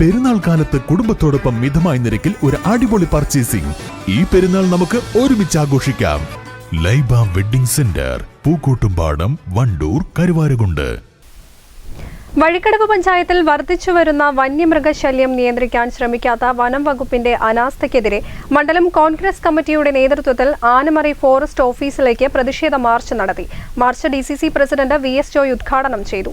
പെരുന്നാൾ കാലത്ത് കുടുംബത്തോടൊപ്പം മിതമായ നിരക്കിൽ ഒരു അടിപൊളി പർച്ചേസിംഗ് ഈ പെരുന്നാൾ നമുക്ക് ഒരുമിച്ച് ആഘോഷിക്കാം. Laiba wedding centre Pookkottumpadam Wandoor Karuvarakundu. Vazhikkadavu പഞ്ചായത്തിൽ വർദ്ധിച്ചു വരുന്ന വന്യമൃഗശല്യം നിയന്ത്രിക്കാൻ ശ്രമിക്കാത്ത വനം വകുപ്പിന്റെ അനാസ്ഥയ്ക്കെതിരെ മണ്ഡലം കോൺഗ്രസ് കമ്മിറ്റിയുടെ നേതൃത്വത്തിൽ ആനമറി ഫോറസ്റ്റ് ഓഫീസിലേക്ക് പ്രതിഷേധ മാർച്ച് നടത്തി. March D president V S Joy ഉദ്ഘാടനം ചെയ്തു.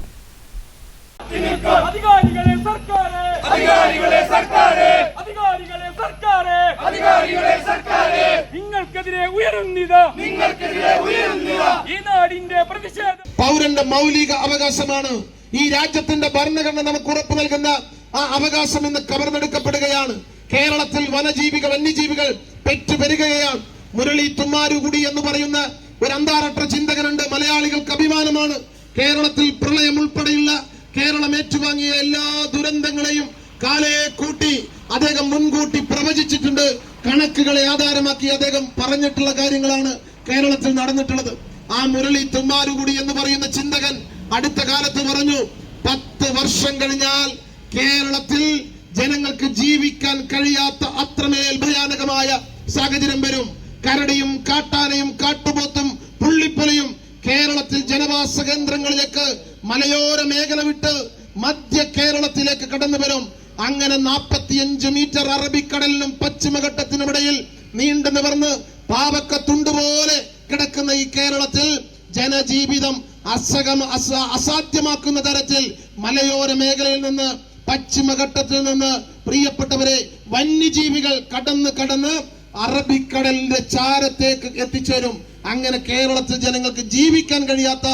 നിങ്ങൾക്കെതിരെ ഉയരുന്നിതാ. നിങ്ങൾക്കെതിരെ ഉയരുന്നിതാ. ഈ നാടിന്റെ പ്രതിഷേധം പൗരന്റെ മൗലിക അവകാശമാണ്. ഈ രാജ്യത്തിന്റെ ഭരണഘടന നമുക്ക് ഉറപ്പു നൽകുന്ന ആ അവകാശം ഇന്ന് കവർന്നെടുക്കപ്പെടുകയാണ്. കേരളത്തിൽ വനജീവികൾ വന്യജീവികൾ പെറ്റുപെരുകയാണ് മുരളി തുമ്മാരുകുടി എന്ന് പറയുന്ന ഒരു അന്താരാഷ്ട്ര ചിന്തകനുണ്ട്. മലയാളികൾക്ക് അഭിമാനമാണ്. കേരളത്തിൽ പ്രളയം ഉൾപ്പെടെയുള്ള കേരളം ഏറ്റുവാങ്ങിയ എല്ലാ ദുരന്തങ്ങളെയും കാലയെ കൂട്ടി അദ്ദേഹം മുൻകൂട്ടി പ്രവചിച്ചിട്ടുണ്ട്. കണക്കുകളെ ആധാരമാക്കി അദ്ദേഹം പറഞ്ഞിട്ടുള്ള കാര്യങ്ങളാണ് കേരളത്തിൽ നടന്നിട്ടുള്ളത്. ആ മുരളി തുമ്മാരുകുടി എന്ന് പറയുന്ന ചിന്തകൻ അടുത്ത കാലത്ത് പറഞ്ഞു പത്ത് വർഷം കഴിഞ്ഞാൽ കേരളത്തിൽ ജനങ്ങൾക്ക് ജീവിക്കാൻ കഴിയാത്ത അത്രമേൽ ഭയാനകമായ സാഹചര്യം വരും. കരടിയും കാട്ടാനയും കാട്ടുപോത്തും പുള്ളിപ്പുലിയും കേരളത്തിൽ ജനവാസ കേന്ദ്രങ്ങളിലേക്ക് മലയോര മേഖല വിട്ട് മധ്യ കേരളത്തിലേക്ക് കടന്നു വരും അങ്ങനെ നാൽപ്പത്തിയഞ്ച് മീറ്റർ അറബിക്കടലിനും പശ്ചിമഘട്ടത്തിനും പശ്ചിമഘട്ടത്തിനുമിടയിൽ നീണ്ടു നിവർന്ന് പാവക്കത്തുണ്ടുപോലെ കിടക്കുന്ന ഈ കേരളത്തിൽ ജനജീവിതം അസകം അസ അസാധ്യമാക്കുന്ന തരത്തിൽ മലയോര മേഖലയിൽ നിന്ന് പശ്ചിമഘട്ടത്തിൽ നിന്ന് പ്രിയപ്പെട്ടവരെ വന്യജീവികൾ കടന്ന് കടന്ന് അറബിക്കടലിന്റെ ചാരത്തേക്ക് എത്തിച്ചേരും. അങ്ങനെ കേരളത്തിൽ ജനങ്ങൾക്ക് ജീവിക്കാൻ കഴിയാത്ത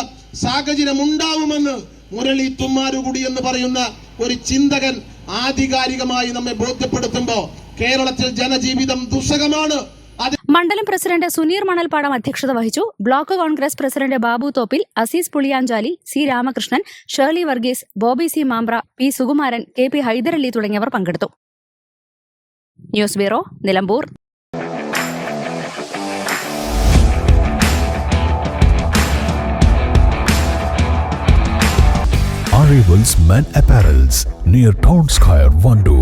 സാഹചര്യം ഉണ്ടാവുമെന്ന് മുരളി തുമ്മാരുകുടി എന്ന് പറയുന്ന ഒരു ചിന്തകൻ ആധികാരികമായി നമ്മെ ബോധ്യപ്പെടുത്തുമ്പോ കേരളത്തിൽ ജനജീവിതം ദുസ്സഹമാണ്. മണ്ഡലം പ്രസിഡന്റ് സുനീർ മണൽപ്പാടം അധ്യക്ഷത വഹിച്ചു. Block Congress president Babu Thoppil Azeez Puliyanchali C Ramakrishnan Shirley Varghese Bobby C Mampra P Sukumaran K P Haidarali തുടങ്ങിയവർ പങ്കെടുത്തു. News bureau Nilambur. Arrivals Men Apparels near Town Square, Vandoor.